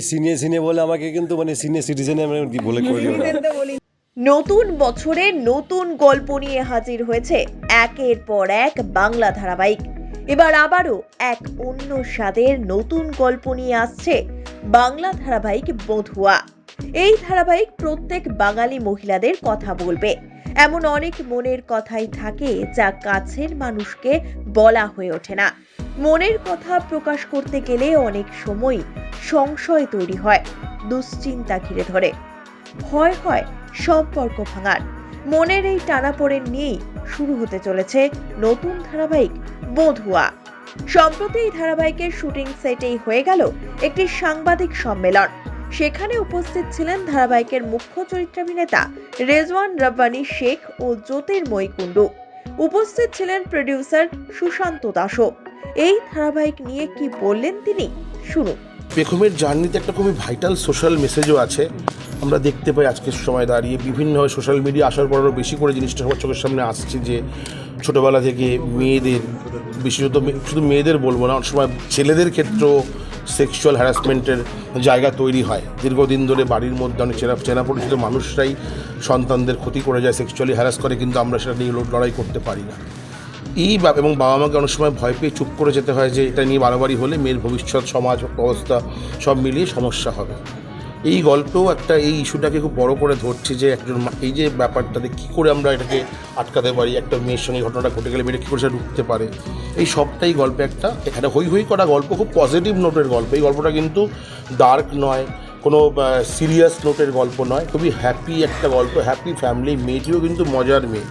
Senior senior বলে আমাকে কিন্তু মানে সিনিয়র সিটিজেন আমি বলে করে নতুন বছরে নতুন গল্প নিয়ে হাজির হয়েছে একের পর এক বাংলা ধারাবাহিক। এবার আবারও এক অন্য স্বাদের নতুন গল্প নিয়ে আসছে বাংলা ধারাবাহিক বধুয়া। এই ধারাবাহিক প্রত্যেক বাঙালি মহিলাদের কথা বলবে। এমন অনেক মনের কথাই থাকে যা কাছের মানুষকে বলা হয়ে ওঠে না। মনের কথা প্রকাশ করতে গেলে অনেক সময় সংশয় তৈরি হয়, দুশ্চিন্তা ঘিরে ধরে। ভয় হয় সম্পর্ক ভাঙার। মনের এই টানাপোড়েন নিয়েই শুরু হতে চলেছে নতুন ধারাবাহিক বধুয়া সম্প্রতি এই ধারাবাহিকের শুটিং সেটেই হয়ে গেল একটি সাংবাদিক সম্মেলন। সেখানে উপস্থিত ছিলেন ধারাবাহিকের মুখ্য চরিত্রাভিনেতা রেজওয়ান রব্বানি শেখ ও জ্যোতির্ময়ী কুণ্ডু উপস্থিত ছিলেন প্রডিউসার সুশান্ত দাসও। এই ধারাবাহিক নিয়ে কি বললেন তিনি? শুনুন। পেখমের জার্নিতে একটা খুবই ভাইটাল সোশ্যাল মেসেজও আছে। আমরা দেখতে পাই আজকের সময় দাঁড়িয়ে বিভিন্নভাবে সোশ্যাল মিডিয়া আসার পর আরও বেশি করে জিনিসটা সবার চোখের সামনে আসছে যে, ছোটোবেলা থেকে মেয়েদের বিশেষত শুধু মেয়েদের বলব না, অনেক সময় ছেলেদের ক্ষেত্রেও সেক্সুয়াল হ্যারাসমেন্টের জায়গা তৈরি হয়। দীর্ঘদিন ধরে বাড়ির মধ্যে অনেক চেনা চেনা পরিচিত মানুষরাই সন্তানদের ক্ষতি করে যায় সেক্সুয়ালি হ্যারাস করে, কিন্তু আমরা সেটা নিয়ে লড়াই করতে পারি না। এই এবং বাবা মাকে অনেক সময় ভয় পেয়ে চুপ করে যেতে হয় যে এটা নিয়ে বাড়াবাড়ি হলে মেয়ের ভবিষ্যৎ, সমাজ, অবস্থা সব মিলিয়ে সমস্যা হবে। এই গল্পেও একটা এই ইস্যুটাকে খুব বড় করে ধরছে যে একজন এই যে ব্যাপারটাতে কী করে আমরা এটাকে আটকাতে পারি, একটা মেয়ের সঙ্গে ঘটনাটা ঘটে গেলে মেয়েটা কী করে সেটা ঢুকতে পারে? এই সবটাই গল্পে একটা এখানে হই হই করা গল্প, খুব পজিটিভ নোটের গল্প। এই গল্পটা কিন্তু ডার্ক নয়, কোনো সিরিয়াস নোটের গল্প নয়, খুবই হ্যাপি একটা গল্প। হ্যাপি ফ্যামিলি মেয়েটিও কিন্তু মজার মেয়ে।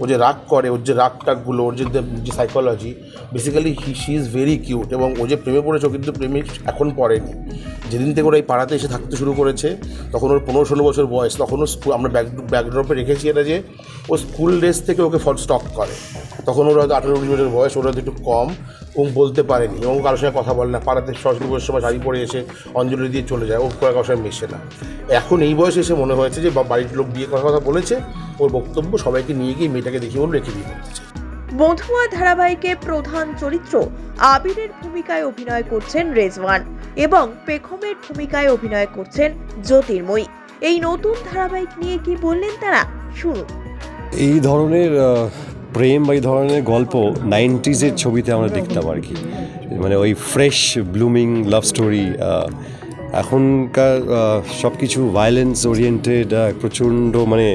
ও যে রাগ করে, ওর যে রাগ টাকগুলো ওর যে যে psychology basically he she is very cute এবং ও যে প্রেমে পড়েছে, ও কিন্তু প্রেমে এখন পড়েনি। যেদিন থেকে ওরা এই পাড়াতে এসে থাকতে শুরু করেছে, তখন ওর পনেরো ষোলো বছর বয়স, তখন ও স্কুল আমরা ব্যাক ব্যাকড্রপে রেখেছি এটা যে, ও স্কুল ড্রেস থেকে ওকে ফল স্টক করে। তখন ওরা হয়তো আঠেরো উনিশ বছর বয়স, ওরা হয়তো একটু কম ও বলতে পারেনি এবং কারোর সঙ্গে কথা বলে না পাড়াতে সরস্বতী পুজোর সময় শাড়ি পরে এসে অঞ্জলি দিয়ে চলে যায় ও কারোর সঙ্গে মেশে না। এখন এই বয়সে এসে মনে হয়েছে যে বা- বাড়ির লোক বিয়ে করার কথা বলেছে ওর বক্তব্য সবাইকে নিয়ে গিয়ে মেয়েটাকে দেখিয়ে বলে রেখে দিয়ে বধুয়া ধারাবাহিকে প্রধান চরিত্র আবিরের ভূমিকায় অভিনয় করছেন রেজওয়ান এবং পেখমের ভূমিকায় অভিনয় করছেন জ্যোতির্ময়ী। এই নতুন ধারাবাহিক নিয়ে কি বললেন তারা? শুনুন। এই ধরনের প্রেম বা এই ধরনের গল্প নাইনটিজের ছবিতে আমরা দেখতাম আর কি। মানে ওই ফ্রেশ ব্লুমিং লাভ স্টোরি এখনকার সব কিছু ভায়োলেন্স ওরিয়েন্টেড প্রচণ্ড মানে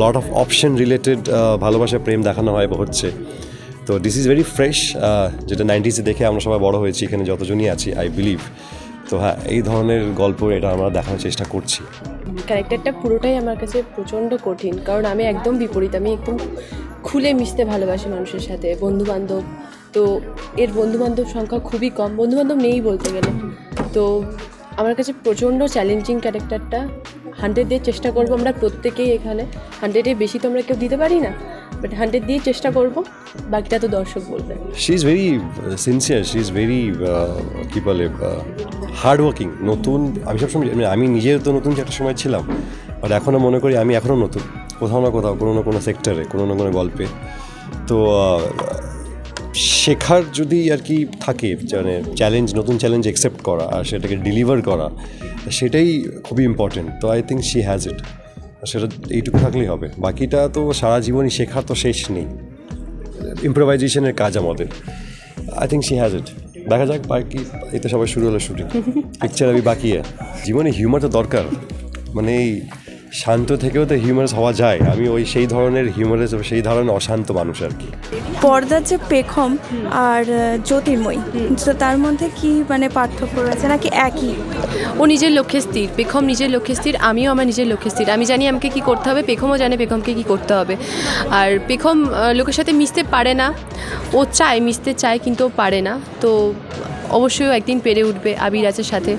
লট অফ অপশন রিলেটেড ভালোবাসা প্রেম দেখানো হয় হচ্ছে। তো দিস ইজ ভেরি ফ্রেশ যেটা নাইনটিসে দেখে আমরা সবাই বড় হয়েছি, এখানে যতজনই আছি আই বিলিভ তো হ্যাঁ এই ধরনের গল্প এটা আমরা দেখানোর চেষ্টা করছি। ক্যারেক্টারটা পুরোটাই আমার কাছে প্রচণ্ড কঠিন, কারণ আমি একদম বিপরীত, আমি একদম খুলে মিশতে ভালোবাসি মানুষের সাথে বন্ধু বান্ধব তো এর বন্ধু বান্ধব সংখ্যা খুবই কম বন্ধু বান্ধব নেই বলতে গেলে। তো আমার কাছে প্রচণ্ড চ্যালেঞ্জিং ক্যারেক্টারটা হান্ড্রেড দিয়ে চেষ্টা করব আমরা প্রত্যেকেই এখানে। হান্ড্রেডের বেশি তো আমরা কেউ দিতে পারি না বাট হান্ড্রেড দিয়ে চেষ্টা করব, বাকিটা তো দর্শক বলবে। She is very sincere she is very কী বলে হার্ড ওয়ার্কিং নতুন। আমি সবসময়, আমি নিজেও তো নতুন একটা সময় ছিলাম বাট এখনও মনে করি আমি এখনও নতুন। কোথাও না কোথাও কোনো না কোনো সেক্টরে কোনো না কোনো গল্পে। তো শেখার যদি আর কি থাকে মানে চ্যালেঞ্জ নতুন চ্যালেঞ্জ অ্যাকসেপ্ট করা আর সেটাকে ডেলিভার করা সেটাই খুবই ইম্পর্টেন্ট তো I think she has it সেটা এইটুকু থাকলেই হবে। বাকিটা তো সারা জীবনই শেখার তো শেষ নেই। ইম্প্রোভাইজেশনের কাজ আমাদের। I think she has it দেখা যাক বাকি এতে সবাই শুরু হলো শুটিং। পিকচার আমি বাকি। জীবনে হিউমার তো দরকার। মানে এই শান্ত থেকেও তো হিউমারাস হওয়া যায়। আমি ওই সেই ধরনের হিউমারাস সেই ধরনের অশান্ত মানুষ আর কি। পর্দার যে পেখম আর জ্যোতির্ময়ী তো তার মধ্যে কি মানে পার্থক্য রয়েছে? নাকি একই? ও নিজের লক্ষ্যে স্থির। পেখম নিজের লক্ষ্যে স্থির আমিও আমার নিজের লক্ষ্যে স্থির। আমি জানি আমাকে কি করতে হবে পেখমও জানে পেখমকে কি করতে হবে। আর পেখম লোকের সাথে মিশতে পারে না। ও চায় মিশতে চায় কিন্তু ও পারে না। তো অবশ্যই একদিন পেরে উঠবে আবিরাজের সাথে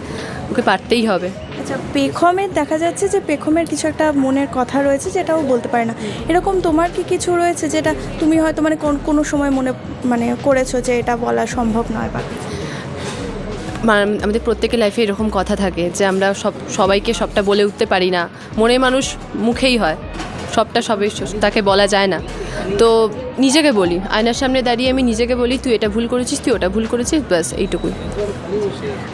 ওকে পারতেই হবে। আচ্ছা পেখমের দেখা যাচ্ছে যে পেখমের কিছু একটা মনের কথা রয়েছে যেটাও বলতে পারে না। এরকম তোমার কি কিছু রয়েছে যেটা তুমি হয়তো মানে কোন কোনো সময় মনে মানে করেছ যে এটা বলা সম্ভব নয় বা? আমাদের প্রত্যেকের লাইফে এরকম কথা থাকে যে আমরা সব সবাইকে সবটা বলে উঠতে পারি না। মনে মানুষ মুখেই হয় সবটা সবই তাকে বলা যায় না। তো নিজেকে বলি আয়নার সামনে দাঁড়িয়ে আমি নিজেকে বলি তুই এটা ভুল করেছিস তুই ওটা ভুল করেছিস ব্যাস এইটুকুই।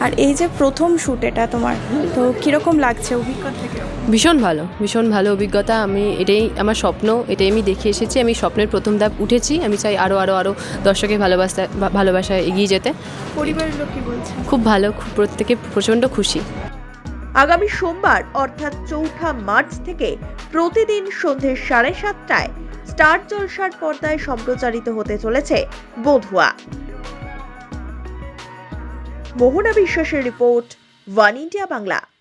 আর এই যে প্রথম শ্যুট এটা তোমার তো কীরকম লাগছে অভিজ্ঞতা থেকে? ভীষণ ভালো ভীষণ ভালো অভিজ্ঞতা। আমি এটাই আমার স্বপ্ন এটাই আমি দেখে এসেছি। আমি স্বপ্নের প্রথম ধাপ উঠেছি। আমি চাই আরও আরও আরও দর্শকের ভালোবাসা ভালোবাসায় এগিয়ে যেতে। পরিবারের লোক কি বলছে? খুব ভালো খুব প্রত্যেকে প্রচণ্ড খুশি। আগামী সোমবার, অর্থাৎ চৌঠা মার্চ থেকে প্রতিদিন সন্ধে সাড়ে সাতটায় স্টার জলসার পর্দায় সম্প্রচারিত হতে চলেছে বধুয়া। মোহনা বিশ্বাসের রিপোর্ট, ওয়ান ইন্ডিয়া বাংলা।